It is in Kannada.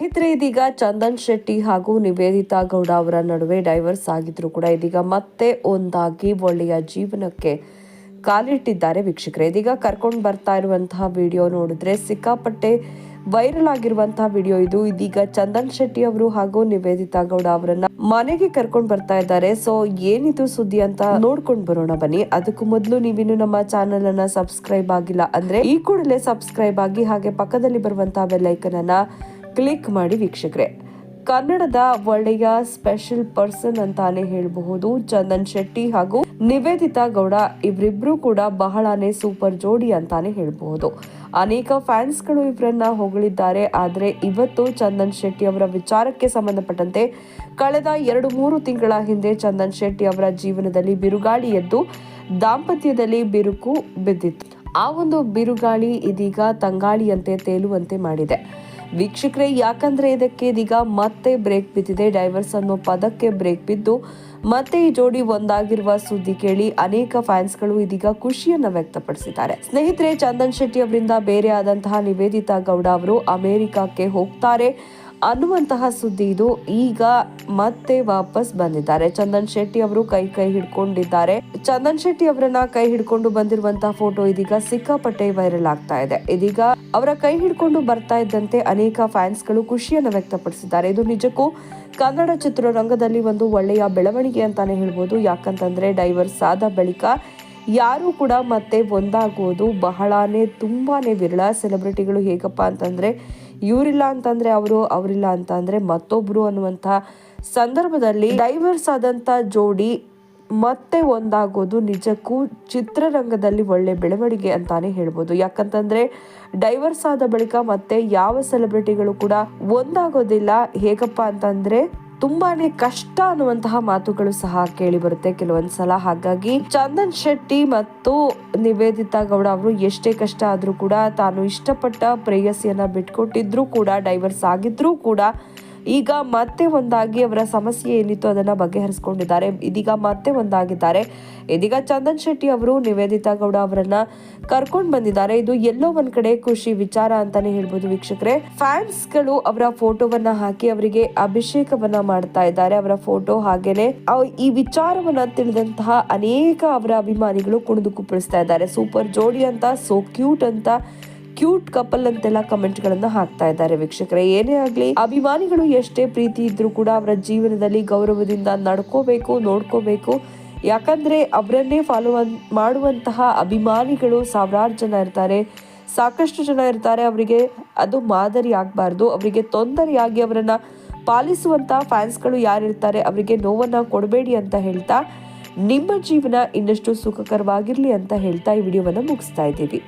ಸ್ನೇಹಿತರೆ, ಇದೀಗ ಚಂದನ್ ಶೆಟ್ಟಿ ಹಾಗೂ ನಿವೇದಿತಾ ಗೌಡ ಅವರ ನಡುವೆ ಡೈವರ್ಸ್ ಆಗಿದ್ರು ಕೂಡ ಇದೀಗ ಮತ್ತೆ ಒಂದಾಗಿ ಒಳ್ಳೆಯ ಜೀವನಕ್ಕೆ ಕಾಲಿಟ್ಟಿದ್ದಾರೆ ವೀಕ್ಷಕರೇ. ಇದೀಗ ಕರ್ಕೊಂಡು ಬರ್ತಾ ಇರುವಂತಹ ವಿಡಿಯೋ ನೋಡಿದ್ರೆ ಸಿಕ್ಕಾಪಟ್ಟೆ ವೈರಲ್ ಆಗಿರುವಂತಹ ವಿಡಿಯೋ ಇದು. ಇದೀಗ ಚಂದನ್ ಶೆಟ್ಟಿ ಅವರು ಹಾಗೂ ನಿವೇದಿತಾ ಗೌಡ ಅವರನ್ನ ಮನೆಗೆ ಕರ್ಕೊಂಡು ಬರ್ತಾ ಇದ್ದಾರೆ. ಸೊ ಏನಿದು ಸುದ್ದಿ ಅಂತ ನೋಡ್ಕೊಂಡು ಬರೋಣ ಬನ್ನಿ. ಅದಕ್ಕೂ ಮೊದಲು ನೀವಿನ್ನು ನಮ್ಮ ಚಾನೆಲ್ ಅನ್ನ ಸಬ್ಸ್ಕ್ರೈಬ್ ಆಗಿಲ್ಲ ಅಂದ್ರೆ ಈ ಕೂಡಲೇ ಸಬ್ಸ್ಕ್ರೈಬ್ ಆಗಿ ಹಾಗೆ ಪಕ್ಕದಲ್ಲಿ ಬರುವಂತಹ ಬೆಲ್ಲೈಕನ್ ಅನ್ನ ಕ್ಲಿಕ್ ಮಾಡಿ ವೀಕ್ಷಕರೇ. ಕನ್ನಡದ ಒಳ್ಳೆಯ ಸ್ಪೆಷಲ್ ಪರ್ಸನ್ ಅಂತಾನೆ ಹೇಳಬಹುದು ಚಂದನ್ ಶೆಟ್ಟಿ ಹಾಗೂ ನಿವೇದಿತಾ ಗೌಡ. ಇವರಿಬ್ರು ಕೂಡ ಬಹಳನೇ ಸೂಪರ್ ಜೋಡಿ ಅಂತಾನೆ ಹೇಳಬಹುದು. ಅನೇಕ ಫ್ಯಾನ್ಸ್ಗಳು ಇವರನ್ನ ಹೊಗಳಿದ್ದಾರೆ. ಆದರೆ ಇವತ್ತು ಚಂದನ್ ಶೆಟ್ಟಿ ಅವರ ವಿಚಾರಕ್ಕೆ ಸಂಬಂಧಪಟ್ಟಂತೆ ಕಳೆದ ಎರಡು ಮೂರು ತಿಂಗಳ ಹಿಂದೆ ಚಂದನ್ ಶೆಟ್ಟಿ ಅವರ ಜೀವನದಲ್ಲಿ ಬಿರುಗಾಳಿ ಎದ್ದು ದಾಂಪತ್ಯದಲ್ಲಿ ಬಿರುಕು ಬಿದ್ದಿತ್ತು. ಆ ಒಂದು ಬಿರುಗಾಳಿ ಇದೀಗ ತಂಗಾಳಿಯಂತೆ ತೇಲುವಂತೆ ಮಾಡಿದೆ. ವೀಕ್ಷಕರೇ, ಯಾಕಂದ್ರೆ ಇದಕ್ಕೆ ಇದೀಗ ಮತ್ತೆ ಬ್ರೇಕ್ ಬಿದ್ದಿದೆ. ಡೈವರ್ಸ್ ಅನ್ನೋ ಪದಕ್ಕೆ ಬ್ರೇಕ್ ಬಿದ್ದು ಮತ್ತೆ ಈ ಜೋಡಿ ಒಂದಾಗಿರುವ ಸುದ್ದಿ ಕೇಳಿ ಅನೇಕ ಫ್ಯಾನ್ಸ್ಗಳು ಇದೀಗ ಖುಷಿಯನ್ನ ವ್ಯಕ್ತಪಡಿಸಿದ್ದಾರೆ. ಸ್ನೇಹಿತರೆ, ಚಂದನ್ ಶೆಟ್ಟಿ ಅವರಿಂದ ಬೇರೆ ಆದಂತಹ ನಿವೇದಿತಾ ಗೌಡ ಅವರು ಅಮೆರಿಕಕ್ಕೆ ಹೋಗ್ತಾರೆ. ಅನ್ನುವಂತಹ ಸುದ್ದಿ ಇದು. ಈಗ ಮತ್ತೆ ವಾಪಸ್ ಬಂದಿದ್ದಾರೆ. ಚಂದನ್ ಶೆಟ್ಟಿ ಅವರು ಕೈ ಕೈ ಹಿಡ್ಕೊಂಡಿದ್ದಾರೆ. ಚಂದನ್ ಶೆಟ್ಟಿ ಅವರನ್ನ ಕೈ ಹಿಡ್ಕೊಂಡು ಬಂದಿರುವಂತಹ ಫೋಟೋ ಇದೀಗ ಸಿಕ್ಕಾಪಟ್ಟೆ ವೈರಲ್ ಆಗ್ತಾ ಇದೆ. ಇದೀಗ ಅವರ ಕೈ ಹಿಡ್ಕೊಂಡು ಬರ್ತಾ ಇದ್ದಂತೆ ಅನೇಕ ಫ್ಯಾನ್ಸ್ಗಳು ಖುಷಿಯನ್ನು ವ್ಯಕ್ತಪಡಿಸಿದ್ದಾರೆ. ಇದು ನಿಜಕ್ಕೂ ಕನ್ನಡ ಚಿತ್ರರಂಗದಲ್ಲಿ ಒಂದು ಒಳ್ಳೆಯ ಬೆಳವಣಿಗೆ ಅಂತಾನೆ ಹೇಳ್ಬೋದು. ಯಾಕಂತಂದ್ರೆ ಡೈವರ್ಸ್ ಆದ ಬಳಿಕ ಯಾರು ಕೂಡ ಮತ್ತೆ ಒಂದಾಗೋದು ಬಹಳನೇ ತುಂಬಾ ವಿರಳ ಸೆಲೆಬ್ರಿಟಿಗಳು ಹೇಗಪ್ಪ ಅಂತಂದರೆ ಇವರಿಲ್ಲ ಅಂತಂದರೆ ಅವರು ಅವರಿಲ್ಲ ಅಂತಂದರೆ ಮತ್ತೊಬ್ಬರು ಅನ್ನುವಂಥ ಸಂದರ್ಭದಲ್ಲಿ ಡೈವರ್ಸ್ ಆದಂಥ ಜೋಡಿ ಮತ್ತೆ ಒಂದಾಗೋದು ನಿಜಕ್ಕೂ ಚಿತ್ರರಂಗದಲ್ಲಿ ಒಳ್ಳೆ ಬೆಳವಣಿಗೆ ಅಂತಾನೆ ಹೇಳ್ಬೋದು. ಯಾಕಂತಂದ್ರೆ ಡೈವರ್ಸ್ ಆದ ಬಳಿಕ ಮತ್ತೆ ಯಾವ ಸೆಲೆಬ್ರಿಟಿಗಳು ಕೂಡ ಒಂದಾಗೋದಿಲ್ಲ. ಹೇಗಪ್ಪ ಅಂತಂದ್ರೆ ತುಂಬಾನೇ ಕಷ್ಟ ಅನ್ನುವಂತಹ ಮಾತುಗಳು ಸಹ ಕೇಳಿ ಬರುತ್ತೆ ಕೆಲವೊಂದ್ಸಲ ಹಾಗಾಗಿ ಚಂದನ್ ಶೆಟ್ಟಿ ಮತ್ತು ನಿವೇದಿತಾ ಗೌಡ ಅವರು ಎಷ್ಟೇ ಕಷ್ಟ ಆದ್ರೂ ಕೂಡ ತಾನು ಇಷ್ಟಪಟ್ಟ ಪ್ರೇಯಸಿಯನ್ನ ಬಿಟ್ಕೊಟ್ಟಿದ್ರು ಕೂಡ, ಡೈವರ್ಸ್ ಆಗಿದ್ರು ಕೂಡ ಈಗ ಮತ್ತೆ ಒಂದಾಗಿ ಅವರ ಸಮಸ್ಯೆ ಏನಿತ್ತು ಅದನ್ನ ಬಗೆಹರಿಸಿಕೊಂಡಿದ್ದಾರೆ. ಇದೀಗ ಮತ್ತೆ ಒಂದಾಗಿದ್ದಾರೆ. ಇದೀಗ ಚಂದನ್ ಶೆಟ್ಟಿ ಅವರು, ನಿವೇದಿತಾ ಗೌಡ ಅವರನ್ನ ಕರ್ಕೊಂಡು ಬಂದಿದ್ದಾರೆ. ಇದು ಎಲ್ಲೋ ಒಂದ್ ಕಡೆ ಖುಷಿ ವಿಚಾರ ಅಂತಾನೆ ಹೇಳ್ಬೋದು ವೀಕ್ಷಕರೇ. ಫ್ಯಾನ್ಸ್ಗಳು ಅವರ ಫೋಟೋವನ್ನ ಹಾಕಿ ಅವರಿಗೆ ಅಭಿಷೇಕವನ್ನ ಮಾಡ್ತಾ ಇದ್ದಾರೆ. ಅವರ ಫೋಟೋ ಹಾಗೇನೆ ಈ ವಿಚಾರವನ್ನ ತಿಳಿದಂತಹ ಅನೇಕ ಅವರ ಅಭಿಮಾನಿಗಳು ಕುಣಿದು ಕುಪ್ಪಳಿಸ್ತಾ ಇದ್ದಾರೆ. ಸೂಪರ್ ಜೋಡಿ ಅಂತ, ಸೋ ಕ್ಯೂಟ್ ಅಂತ ಕ್ಯೂಟ್ ಕಪಲ್ ಅಂತೆಲ್ಲ ಕಮೆಂಟ್ ಗಳನ್ನ ಹಾಕ್ತಾ ಇದ್ದಾರೆ ವೀಕ್ಷಕರೇ. ಏನೇ ಆಗ್ಲಿ, ಅಭಿಮಾನಿಗಳು ಎಷ್ಟೇ ಪ್ರೀತಿ ಇದ್ರೂ ಕೂಡ ಅವರ ಜೀವನದಲ್ಲಿ ಗೌರವದಿಂದ ನಡ್ಕೋಬೇಕು, ನೋಡ್ಕೋಬೇಕು. ಯಾಕಂದ್ರೆ ಅವರನ್ನೇ ಫಾಲೋ ಮಾಡುವಂತಹ ಅಭಿಮಾನಿಗಳು ಸಾವಿರಾರು ಜನ ಇರ್ತಾರೆ. ಸಾಕಷ್ಟು ಜನ ಇರ್ತಾರೆ. ಅವರಿಗೆ ಅದು ಮಾದರಿ ಆಗಬಾರ್ದು. ಅವರಿಗೆ ತೊಂದರೆಯಾಗಿ ಅವರನ್ನ ಪಾಲಿಸುವಂತ ಫ್ಯಾನ್ಸ್ಗಳು ಯಾರಿರ್ತಾರೆ, ಅವರಿಗೆ ನೋವನ್ನ ಕೊಡಬೇಡಿ ಅಂತ ಹೇಳ್ತಾ, ನಿಮ್ಮ ಜೀವನ ಇನ್ನಷ್ಟು ಸುಖಕರವಾಗಿರಲಿ ಅಂತ ಹೇಳ್ತಾ ಈ ವಿಡಿಯೋವನ್ನು ಮುಗಿಸ್ತಾ ಇದ್ದೀವಿ.